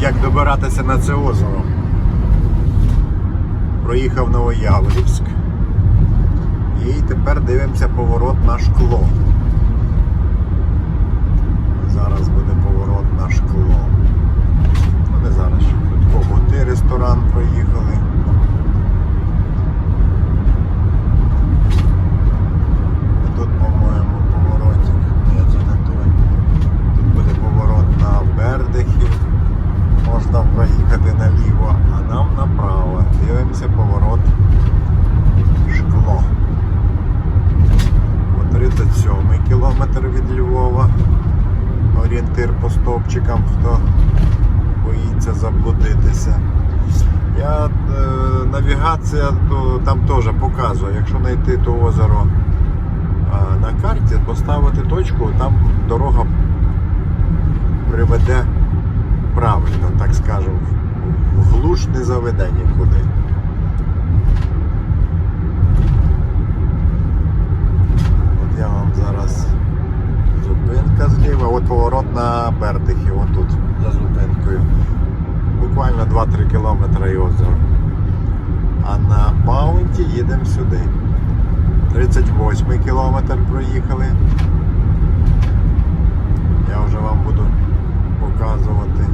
Як добиратися на це озеро. Проїхав Новояворівськ. І тепер дивимося поворот на шкло. Зараз буде поворот на шкло. Ну не зараз ще тут ресторан проїхали. І Тут, по-моєму, поворотик. Ні, це не той. Тут буде поворот на Бердихів. Можна проїхати наліво, а нам направо. Дивимося поворот шкло. По 37 кілометр від Львова. Орієнтир по стовпчикам, хто боїться заблудитися. Я, е, навігація ну, там теж показує, якщо знайти то озеро е, на карті, поставити точку, там дорога приведе правильно, так скажу, в глуш не заведе нікуди. От я вам зараз зупинка зліва, от поворот на Бердихі, отут за зупинкою. Буквально 2-3 кілометри і озеро. А на Маунті їдемо сюди. 38 кілометр проїхали. Я вже вам буду показувати.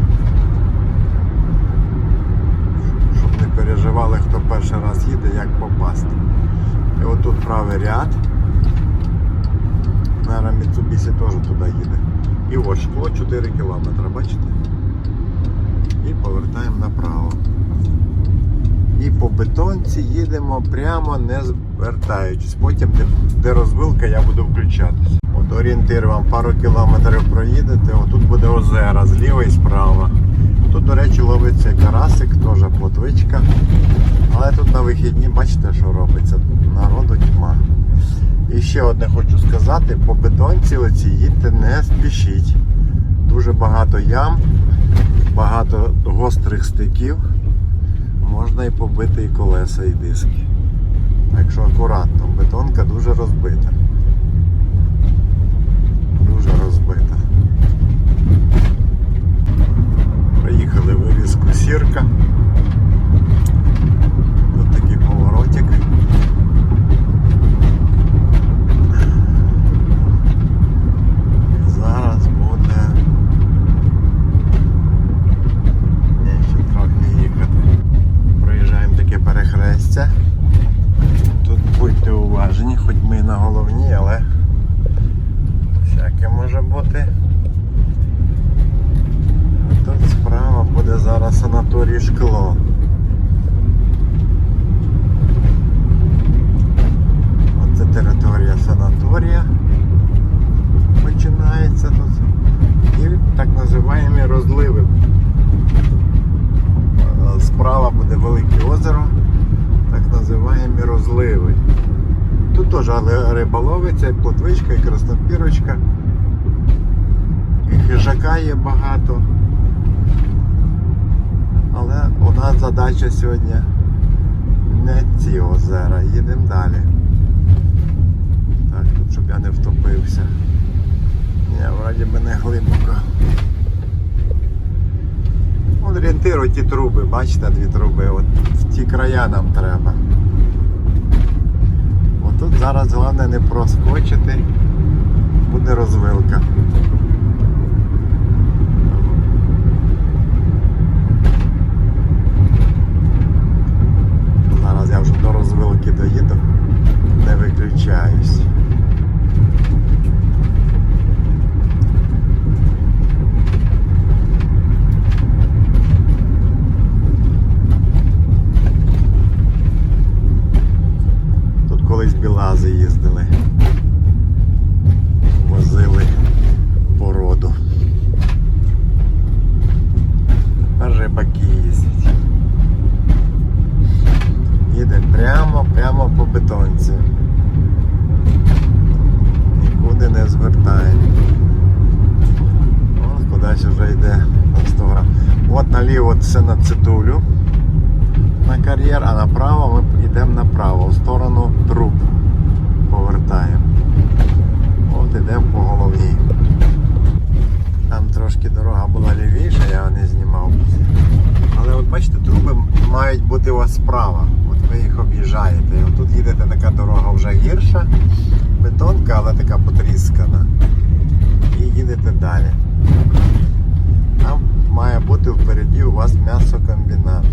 Щоб не переживали, хто перший раз їде, як попасти. І отут правий ряд. Наверное, Mitsubishi теж туди їде. І ось шкло 4 кілометри, бачите? І повертаємо направо. І по бетонці їдемо прямо не звертаючись. Потім, де, де розвилка, я буду включатися. От орієнтир вам пару кілометрів проїдете, отут буде озера зліва і справа. Тут, до речі, ловиться карасик, теж плотвичка. Але тут на вихідні, бачите, що робиться? І ще одне хочу сказати, по бетонці оці їдьте не спішіть. Дуже багато ям, багато гострих стиків. Можна і побити і колеса, і диски. Якщо акуратно, бетонка дуже розбита. Дуже розбита. Приїхали вивізку сірка. Тут такий поворотик. Зараз буде. Ні, ще трохи їхати. Проїжджаємо таке перехрестя. Тут будьте уважні, хоч ми і на головній, але всяке може бути. А Тут справа буде зараз санаторій шкло. Оце територія санаторія починається тут. І так називаємо розливи. Е, Справа буде велике озеро, так називаємо розливи. Тут теж риба ловиться, і плотвичка, і краснопірочка, і хижака є багато. Але у нас задача сьогодні не ці озера, їдемо далі. Так, тут щоб я не втопився. Ні, вроді би не глибоко. От орієнтиру ті труби, бачите, дві труби. От в ті края нам треба. Тут зараз головне не проскочити, буде розвилка. Зараз я вже до розвилки доїду, не виключаюсь. Тут білази їздили. Возили породу. Тепер рибаки їздять. Їде прямо, прямо по бетонці. Нікуди не звертає. О, кудись вже йде на 100 грам. От наліво це на цитулю на кар'єр, а направо ми йдемо направо, в сторону труб повертаємо. От ідемо по головній. Там трошки дорога була лівіша, я не знімав. Але от бачите, труби мають бути у вас справа. От ви їх об'їжджаєте. І Тут їдете, така дорога вже гірша, бетонка, але така потріскана. І їдете далі. Там має бути впереді у вас м'ясокомбінат.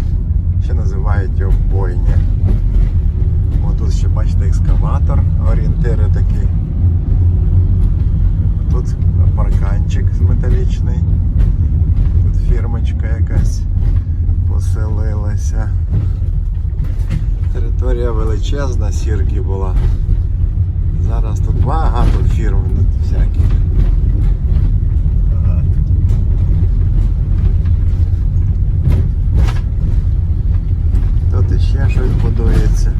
Ще називають його бойня. Ось тут ще бачите екскаватор. Величезна, сірки була. Зараз тут багато фірм всяких. Ага. Тут іще щось будується.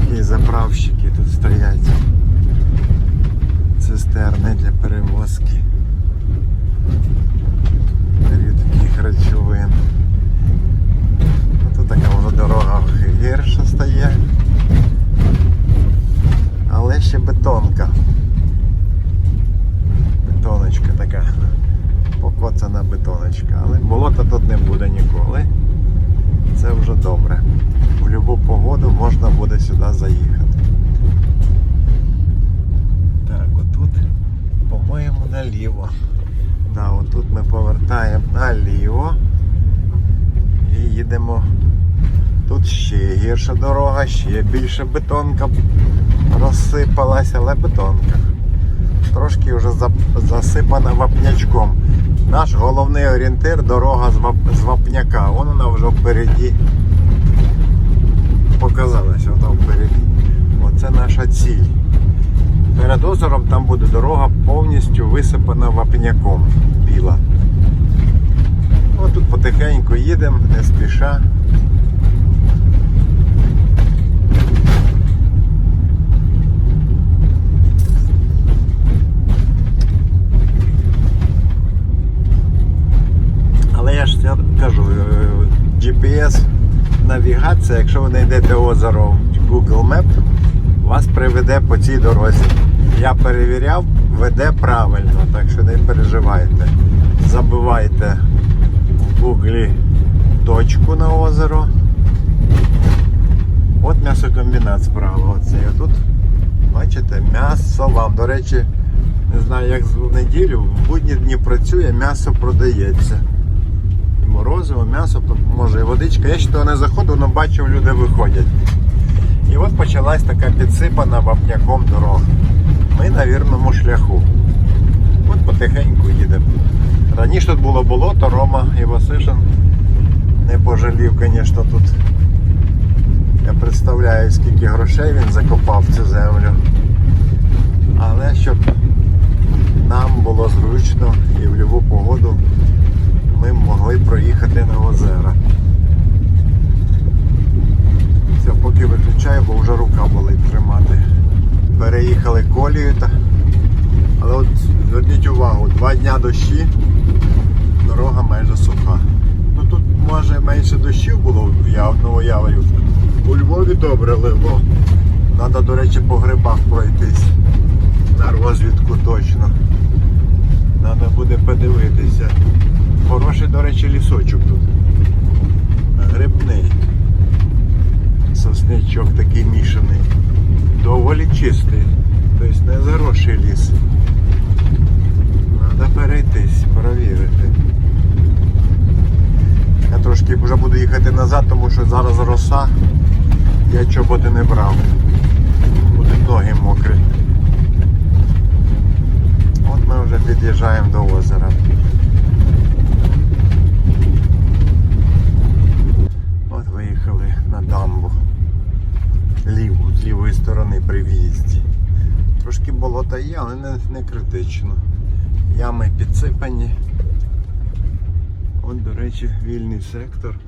Які заправщики тут стоять. Цистерни для перевозки рідких речовин. Ну, Тут така вже дорога гірша стає. Але ще бетонка. Бетоночка така. Покоцана бетоночка. Але болота тут не буде ніколи. Це вже добре. У будь-яку погоду можна буде сюди заїхати. Так, отут, по-моєму, наліво. Да, отут ми повертаємо наліво і їдемо. Тут ще дорога, ще більше бетонка розсипалася, але бетонка. Трошки вже засипана вапнячком. Наш головний орієнтир дорога з вапняка. Вон вона вже впереді показалася вона впереді. Оце наша ціль. Перед озером там буде дорога повністю висипана вапняком біла. От тут потихеньку їдемо, не спіша. Але я ж я кажу, е, GPS навігація, якщо ви знайдете озеро в Google Map, вас приведе по цій дорозі. Я перевіряв, веде правильно, так що не переживайте. Забивайте в Google точку на озеро. От м'ясокомбінат справа. Оце. І тут, бачите, м'ясо вам. До речі, не знаю, як в неділю, в будні дні працює, м'ясо продається. Морозиво, м'ясо, може і водичка. Я ще того не заходив, але бачив, люди виходять. І от почалась така підсипана вапняком дорога. Ми на вірному шляху. От потихеньку їдемо. Раніше тут було болото, Рома і Васишин не пожалів, звісно, тут. Я представляю, скільки грошей він закопав в цю землю. Але щоб нам було зручно і в будь-яку погоду ми могли проїхати на озера. Все, поки виключаю, бо вже рука болить тримати. Переїхали колію. Та... Але от зверніть увагу, два дня дощі, дорога майже суха. Ну тут може менше дощів було в Яв- Новояворівську. У Львові добре лило. Треба, до речі, по грибах пройтись. На розвідку точно. Треба буде подивитися. Хороший, до речі, лісочок тут. Грибний. Сосничок такий мішаний. Доволі чистий. Тобто не заросший ліс. Треба перейтись, перевірити. Я трошки вже буду їхати назад, тому що зараз роса. Я чоботи не брав. Будуть ноги мокрі. От ми вже під'їжджаємо до озера. От виїхали на дамбу. Ліву, з лівої сторони при в'їзді. Трошки болота є, але не, не критично. Ями підсипані. От, до речі, вільний сектор.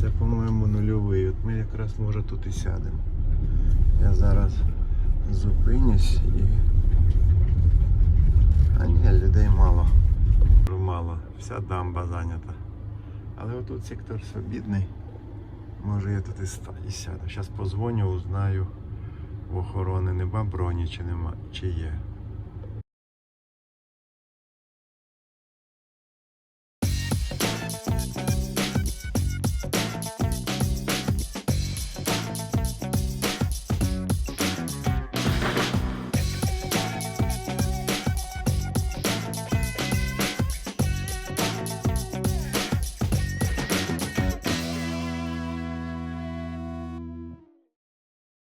Це, по-моєму, нульовий. От ми якраз може тут і сядемо. Я зараз зупинюсь і. А ні, людей мало. Мало. Вся дамба зайнята. Але отут сектор свобідний. Може я тут і, ста- і сяду. Зараз позвоню, узнаю в охорони нема броні чи нема, чи є.